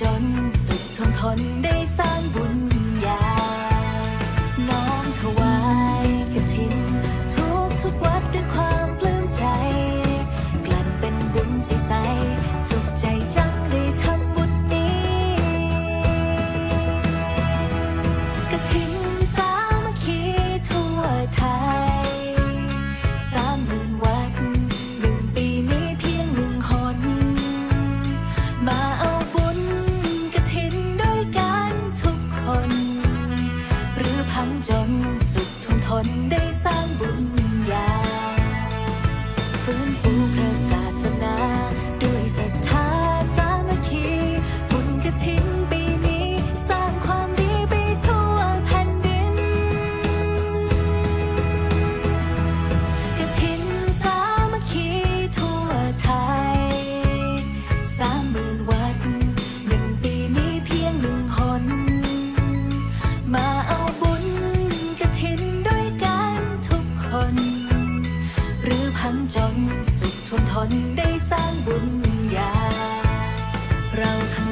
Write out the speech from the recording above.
จน สุดทนทนได้สร้างบุญ คนได้สร้างบุญญาเราทำ